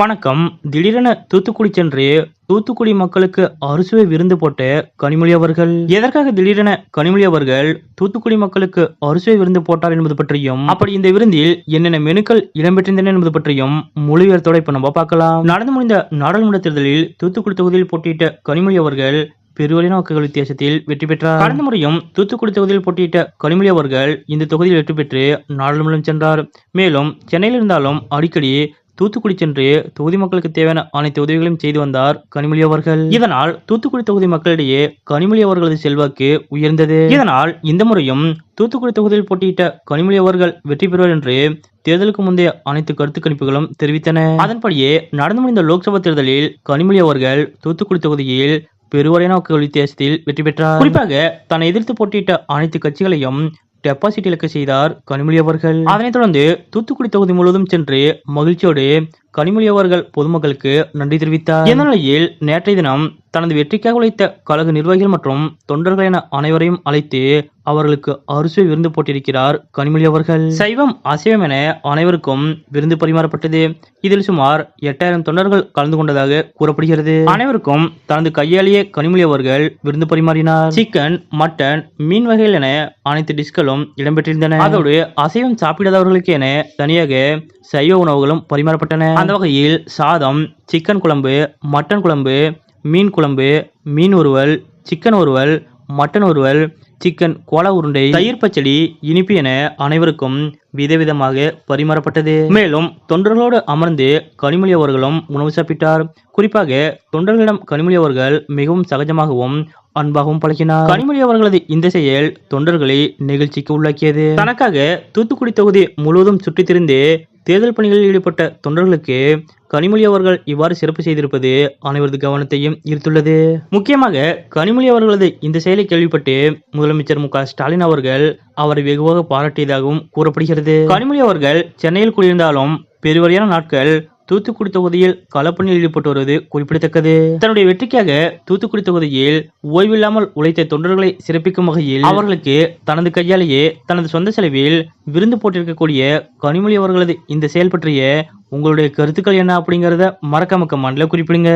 வணக்கம். திடீரென தூத்துக்குடி சென்று தூத்துக்குடி மக்களுக்கு அறுசுவை விருந்து போட்ட கனிமொழி அவர்கள். எதற்காக திடீரென கனிமொழி அவர்கள் தூத்துக்குடி மக்களுக்கு அறுசுவை விருந்து போட்டார் என்பது பற்றியும் அப்படி இந்த விருந்தில் என்னென்ன மெனுக்கள் இடம்பெற்றிருந்தன என்பது பற்றியும் முழு இப்ப நம்ம பார்க்கலாம். நடந்து முடிந்த நாடாளுமன்ற தேர்தலில் தூத்துக்குடி தொகுதியில் போட்டியிட்ட கனிமொழி அவர்கள் பெருவழின வாக்குகள் வித்தியாசத்தில் வெற்றி பெற்றார். கடந்த முறையும் தூத்துக்குடி தொகுதியில் போட்டியிட்ட கனிமொழி அவர்கள் இந்த தொகுதியில் வெற்றி பெற்று நாடாளுமன்றம் சென்றார். மேலும் சென்னையில் இருந்தாலும் அடிக்கடி தூத்துக்குடி சென்று தொகுதி மக்களுக்கு தேவையான அனைத்து உதவிகளையும் செய்து வந்தார் கனிமொழி அவர்கள். இதனால் தூத்துக்குடி தொகுதி மக்களிடையே கனிமொழி அவர்களது செல்வாக்கு உயர்ந்தது. இதனால் இந்த முறையும் தூத்துக்குடி தொகுதியில் போட்டியிட்ட கனிமொழி அவர்கள் வெற்றி பெறுவார் என்று தேர்தலுக்கு முந்தைய அனைத்து கருத்து கணிப்புகளும் தெரிவித்தன. அதன்படியே நடந்து முடிந்த லோக்சபா தேர்தலில் கனிமொழி அவர்கள் தூத்துக்குடி தொகுதியில் பெருவரையான வாக்குகள் வித்தியாசத்தில் வெற்றி பெற்றார். குறிப்பாக தன்னை எதிர்த்து போட்டியிட்ட அனைத்து கட்சிகளையும் டெபாசிட் இழக்க செய்தார் கனிமொழி அவர்கள். அதனைத் தொடர்ந்து தூத்துக்குடி தொகுதி முழுவதும் சென்று மகிழ்ச்சியோடு கனிமொழி அவர்கள் பொதுமக்களுக்கு நன்றி தெரிவித்தார். இந்த நிலையில் நேற்றைய தினம் தனது வெற்றிக்காக உழைத்த கழக நிர்வாகிகள் மற்றும் தொண்டர்கள் என அனைவரையும் அழைத்து அவர்களுக்கு அறுசுவை விருந்து போட்டிருக்கிறார் கனிமொழி அவர்கள். சைவம் அசைவம் என அனைவருக்கும் விருந்து பரிமாறப்பட்டது. இதில் சுமார் எட்டாயிரம் தொண்டர்கள் கலந்து கொண்டதாக கூறப்படுகிறது. அனைவருக்கும் தனது கையாலேயே கனிமொழி அவர்கள் விருந்து பரிமாறினார். சிக்கன் மட்டன் மீன் வகைகள் என அனைத்து டிஷ்களும் இடம்பெற்றிருந்தன. அதோடு அசைவம் சாப்பிடாதவர்களுக்கு என தனியாக சைவ உணவுகளும் பரிமாறப்பட்டன. அந்த வகையில் சாதம் சிக்கன் குழம்பு மட்டன் குழம்பு மீன் குழம்பு மீன் உருவல் சிக்கன் உருவல் மட்டன் உருவல் சிக்கன் கோலா உருண்டை தயிர் பச்சடி இனிப்பு என அனைவருக்கும் விதவிதமாக பரிமாறப்பட்டது. மேலும் தொண்டர்களோடு அமர்ந்து கனிமொழி அவர்களும் உணவு சாப்பிட்டார். குறிப்பாக தொண்டர்களிடம் கனிமொழி அவர்கள் மிகவும் சகஜமாகவும் அன்பாகவும் பழகினார். கனிமொழி அவர்களது இந்த செயல் தொண்டர்களை நிகழ்ச்சிக்கு உள்ளாக்கியது. தனக்காக தூத்துக்குடி தொகுதி முழுவதும் சுற்றித் திரிந்து தேர்தல் பணிகளில் ஈடுபட்ட தொண்டர்களுக்கு கனிமொழி அவர்கள் இவ்வாறு சிறப்பு செய்திருப்பது அனைவரது கவனத்தையும் ஈர்த்துள்ளது. முக்கியமாக கனிமொழி அவர்களது இந்த செயலை கேள்விப்பட்டு முதலமைச்சர் மு ஸ்டாலின் அவர்கள் அவரை வெகுவாக பாராட்டியதாகவும் கூறப்படுகிறது. கனிமொழி அவர்கள் சென்னையில் குடியிருந்தாலும் பெருவரையான நாட்கள் தூத்துக்குடி தொகுதியில் களப்பணியில் ஈடுபட்டு வருவது குறிப்பிடத்தக்கது. தன்னுடைய வெற்றிக்காக தூத்துக்குடி தொகுதியில் ஓய்வில்லாமல் உழைத்த தொண்டர்களை சிறப்பிக்கும் வகையில் அவர்களுக்கு தனது கையாலேயே தனது சொந்த செலவில் விருந்து போட்டிருக்கக்கூடிய கனிமொழி அவர்களது இந்த செயல் பற்றிய உங்களுடைய கருத்துக்கள் என்ன அப்படிங்கறத மறக்காம கமெண்ட்ல குறிப்பிடுங்க.